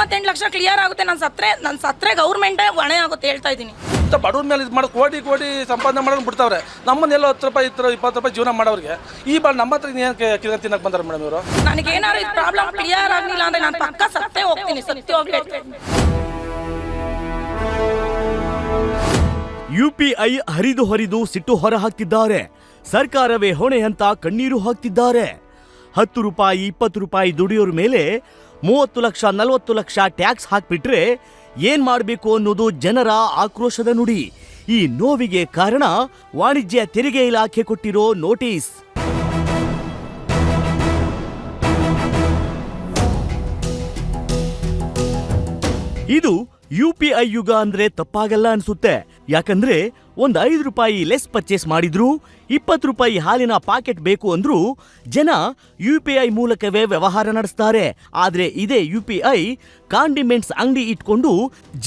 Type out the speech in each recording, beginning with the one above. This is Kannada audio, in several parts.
ಮೂವತ್ತೆಂಟು ಲಕ್ಷ ಕ್ಲಿಯರ್ ಆಗುತ್ತೆ. ನನ್ನ ಸತ್ರೆ ನನ್ನ ಸತ್ರೆ ಗೌರ್ಮೆಂಟೇ ಹೊಣೆ ಆಗುತ್ತೆ ಹೇಳ್ತಾ ಇದ್ದೀನಿ. ಬಡವ್ರ ಮೇಲೆ ಇದು ಮಾಡೋದು ಕೋಟಿ ಕೋಟಿ ಸಂಪಾದನೆ ಮಾಡೋದು ಬಿಡ್ತಾವ್ರೆ. ನಮ್ಮನ್ನೆಲ್ಲ ಹತ್ತು ರೂಪಾಯಿ ಇತ್ತು ಇಪ್ಪತ್ತು ರೂಪಾಯಿ ಜೀವನ ಮಾಡೋರಿಗೆ ಈ ಬಾಳ ನಮ್ಮ ಹತ್ರ ಏನು ತಿನ್ನಕ್ಕೆ ಬಂದಾರೆ ಮೇಡಮ್ ಇವರು? ನನಗೇನಾದ್ರು ಇದು ಪ್ರಾಬ್ಲಮ್ ಕ್ಲಿಯರ್ ಆಗಲಿಲ್ಲ ಅಂದರೆ ನಾನು ಪಕ್ಕ ಸತ್ತೇ ಹೋಗ್ತೀನಿ ಸತ್ಯ ಹೋಗಿ ಯುಪಿಐ ಹರಿದು ಹರಿದು ಸಿಟ್ಟು ಹೊರ ಹಾಕ್ತಿದ್ದಾರೆ. ಸರ್ಕಾರವೇ ಹೊಣೆ ಅಂತ ಕಣ್ಣೀರು ಹಾಕ್ತಿದ್ದಾರೆ. ಹತ್ತು ರೂಪಾಯಿ, ಇಪ್ಪತ್ತು ರೂಪಾಯಿ ದುಡಿಯೋರ ಮೇಲೆ ಮೂವತ್ತು ಲಕ್ಷ, ನಲವತ್ತು ಲಕ್ಷ ಟ್ಯಾಕ್ಸ್ ಹಾಕ್ಬಿಟ್ರೆ ಏನ್ ಮಾಡಬೇಕು ಅನ್ನೋದು ಜನರ ಆಕ್ರೋಶದ ನುಡಿ. ಈ ನೋವಿಗೆ ಕಾರಣ ವಾಣಿಜ್ಯ ತೆರಿಗೆ ಇಲಾಖೆ ಕೊಟ್ಟಿರೋ ನೋಟಿಸ್. ಇದು ಯು ಪಿ ಐ ಯುಗ ಅಂದ್ರೆ ತಪ್ಪಾಗಲ್ಲ ಅನ್ಸುತ್ತೆ. ಯಾಕಂದ್ರೆ ಒಂದ್ ಐದು ರೂಪಾಯಿ ಲೆಸ್ ಪರ್ಚೇಸ್ ಮಾಡಿದ್ರು, ಇಪ್ಪತ್ತು ರೂಪಾಯಿ ಹಾಲಿನ ಪಾಕೆಟ್ ಬೇಕು ಅಂದ್ರೂ, ಜನ ಯು ಪಿ ಐ ಮೂಲಕವೇ ವ್ಯವಹಾರ ನಡೆಸ್ತಾರೆ. ಆದ್ರೆ ಇದೇ ಯು ಪಿ ಐ ಕಾಂಡಿಮೆಂಟ್ಸ್ ಅಂಗಡಿ ಇಟ್ಕೊಂಡು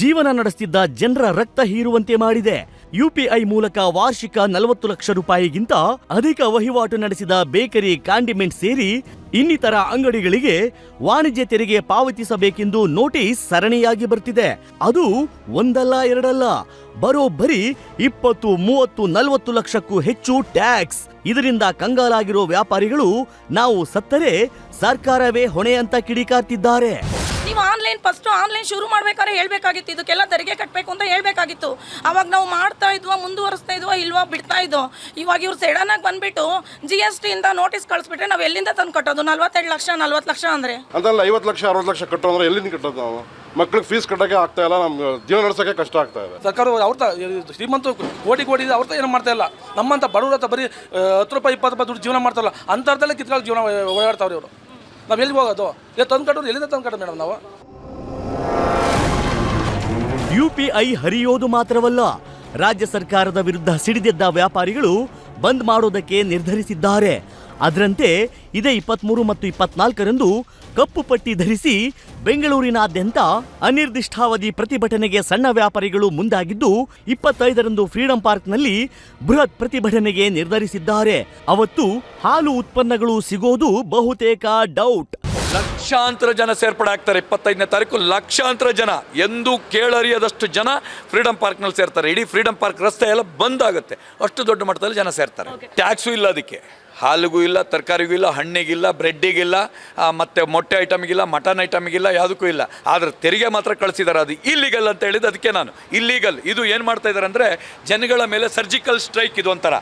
ಜೀವನ ನಡೆಸ್ತಿದ್ದ ಜನರ ರಕ್ತ ಹೀರುವಂತೆ ಮಾಡಿದೆ. ಯುಪಿಐ ಮೂಲಕ ವಾರ್ಷಿಕ ನಲವತ್ತು ಲಕ್ಷ ರೂಪಾಯಿಗಿಂತ ಅಧಿಕ ವಹಿವಾಟು ನಡೆಸಿದ ಬೇಕರಿ ಕಾಂಡಿಮೆಂಟ್ ಸೇರಿ ಇನ್ನಿತರ ಅಂಗಡಿಗಳಿಗೆ ವಾಣಿಜ್ಯ ತೆರಿಗೆ ಪಾವತಿಸಬೇಕೆಂದು ನೋಟಿಸ್ ಸರಣಿಯಾಗಿ ಬರ್ತಿದೆ. ಅದು ಒಂದಲ್ಲ, ಎರಡಲ್ಲ, ಬರೋಬ್ಬರಿ ಮೂವತ್ತು ನಲವತ್ತು ಲಕ್ಷಕ್ಕೂ ಹೆಚ್ಚು ಟ್ಯಾಕ್ಸ್. ಇದರಿಂದ ಕಂಗಾಲಾಗಿರೋ ವ್ಯಾಪಾರಿಗಳು ನಾವು ಸತ್ತರೆ ಸರ್ಕಾರವೇ ಹೊಣೆ ಅಂತ ಕಿಡಿಕಾರ್ತಿದ್ದಾರೆ. ನೀವು ಆನ್ಲೈನ್ ಫಸ್ಟ್ ಆನ್ಲೈನ್ ಶುರು ಮಾಡ್ಬೇಕಾದ್ರೆ ಹೇಳ್ಬೇಕಾಗಿತ್ತು. ಇದಕ್ಕೆಲ್ಲ ತೆರಿಗೆ ಕಟ್ಟಬೇಕು ಅಂತ ಹೇಳ್ಬೇಕಾಗಿತ್ತು. ಅವಾಗ ನಾವು ಮಾಡ್ತಾ ಇದ್ವಾ ಮುಂದುವರಿಸ್ತಾ ಇದ್ವಾ ಇಲ್ವಾ ಬಿಡ್ತಾ ಇದ್ದೋ ಇವಾಗ ಇವ್ರು ಸಡನ್ ಆಗಿ ಬಂದ್ಬಿಟ್ಟು ಜಿ ಎಸ್ ಟಿಯಿಂದ ನೋಟಿಸ್ ಕಳಿಸ್ಬಿಟ್ರೆ ನಾವು ಎಲ್ಲಿಂದ ತಂದು ಕಟ್ಟೋದು? ನಲ್ವತ್ತೆರಡು ಲಕ್ಷ ನಲ್ವತ್ತು ಲಕ್ಷ ಅಂದ್ರೆ? ಅದಲ್ಲ ಐವತ್ತು ಲಕ್ಷ ಅರವತ್ತು ಲಕ್ಷ ಕಟ್ಟೋದ್ರೆ ಎಲ್ಲಿಂದ ಕಟ್ಟೋದು ನಾವು? ಮಕ್ಳಿಗೆ ಫೀಸ್ ಕಟ್ಟೋಕೆ ಆಗ್ತಾ ಇಲ್ಲ ನಮ್ಗೆ ಜೀವನ ನಡೆಸೋಕೆ ಕಷ್ಟ ಆಗ್ತಾ ಇದೆ. ಸರ್ಕಾರ ಅವ್ರ ತ ಶ್ರೀಮಂತ ಕೋಟಿ ಕೋಟಿ ಇದೆ ಅವ್ರ ಏನು ಮಾಡ್ತಾ ಇಲ್ಲ. ನಮ್ಮಂತ ಬಡವ್ರ ಹತ್ರ ಬರೀ ಹತ್ತು ರೂಪಾಯಿ ಇಪ್ಪತ್ತು ರೂಪಾಯಿ ದುಡ್ಡು ಜೀವನ ಮಾಡ್ತಾರಲ್ಲ ಅಂಥದ್ದಲ್ಲೇ ಕಿತ್ಕೊಂಡು ಜೀವನ ಓಡಾಡ್ತಾವ್ರಿ ಅವರು ನಾವು ಎಲ್ಲಿ ಹೋಗೋದು? ಎಲ್ಲಿ ತಂದು ಕಟ್ಟೋರು ಎಲ್ಲಿಂದ ತಂದು ಕಟ್ಟೋದು ಮೇಡಮ್ ನಾವು? ಯುಪಿಐ ಹರಿಯೋದು ಮಾತ್ರವಲ್ಲ ರಾಜ್ಯ ಸರ್ಕಾರದ ವಿರುದ್ಧ ಸಿಡಿದೆದ್ದ ವ್ಯಾಪಾರಿಗಳು ಬಂದ್ ಮಾಡೋದಕ್ಕೆ ನಿರ್ಧರಿಸಿದ್ದಾರೆ. ಅದರಂತೆ ಇದೇ ಇಪ್ಪತ್ಮೂರು ಮತ್ತು ಇಪ್ಪತ್ನಾಲ್ಕರಂದು ಕಪ್ಪು ಪಟ್ಟಿ ಧರಿಸಿ ಬೆಂಗಳೂರಿನಾದ್ಯಂತ ಅನಿರ್ದಿಷ್ಟಾವಧಿ ಪ್ರತಿಭಟನೆಗೆ ಸಣ್ಣ ವ್ಯಾಪಾರಿಗಳು ಮುಂದಾಗಿದ್ದು, ಇಪ್ಪತ್ತೈದರಂದು ಫ್ರೀಡಂ ಪಾರ್ಕ್ನಲ್ಲಿ ಬೃಹತ್ ಪ್ರತಿಭಟನೆಗೆ ನಿರ್ಧರಿಸಿದ್ದಾರೆ. ಅವತ್ತು ಹಾಲು ಉತ್ಪನ್ನಗಳು ಸಿಗೋದು ಬಹುತೇಕ ಡೌಟ್. ಲಕ್ಷಾಂತರ ಜನ ಸೇರ್ಪಡೆ ಆಗ್ತಾರೆ ಇಪ್ಪತ್ತೈದನೇ ತಾರೀಕು ಲಕ್ಷಾಂತರ ಜನ. ಎಂದು ಕೇಳರಿಯದಷ್ಟು ಜನ ಫ್ರೀಡಂ ಪಾರ್ಕ್ನಲ್ಲಿ ಸೇರ್ತಾರೆ. ಇಡೀ ಫ್ರೀಡಂ ಪಾರ್ಕ್ ರಸ್ತೆ ಎಲ್ಲ ಬಂದ್ ಆಗುತ್ತೆ. ಅಷ್ಟು ದೊಡ್ಡ ಮಟ್ಟದಲ್ಲಿ ಜನ ಸೇರ್ತಾರೆ. ಟ್ಯಾಕ್ಸು ಇಲ್ಲ ಅದಕ್ಕೆ. ಹಾಲಿಗೂ ಇಲ್ಲ ತರಕಾರಿಗೂ ಇಲ್ಲ ಹಣ್ಣಿಗಿಲ್ಲ ಬ್ರೆಡ್ಡಿಗಿಲ್ಲ ಮತ್ತು ಮತ್ತೆ ಮೊಟ್ಟೆ ಐಟಮ್ಗಿಲ್ಲ ಮಟನ್ ಐಟಮ್ಗಿಲ್ಲ ಯಾವುದಕ್ಕೂ ಇಲ್ಲ. ಆದರೆ ತೆರಿಗೆ ಮಾತ್ರ ಕಳಿಸಿದ್ದಾರೆ ಅದು ಇಲ್ಲಿಗಲ್ ಅಂತ ಹೇಳಿದ್ದು ಅದಕ್ಕೆ ನಾನು. ಇಲ್ಲಿಗಲ್ ಇದು ಏನು ಮಾಡ್ತಾ ಇದ್ದಾರೆ ಅಂದರೆ ಜನಗಳ ಮೇಲೆ ಸರ್ಜಿಕಲ್ ಸ್ಟ್ರೈಕ್ ಇದು ಒಂಥರ.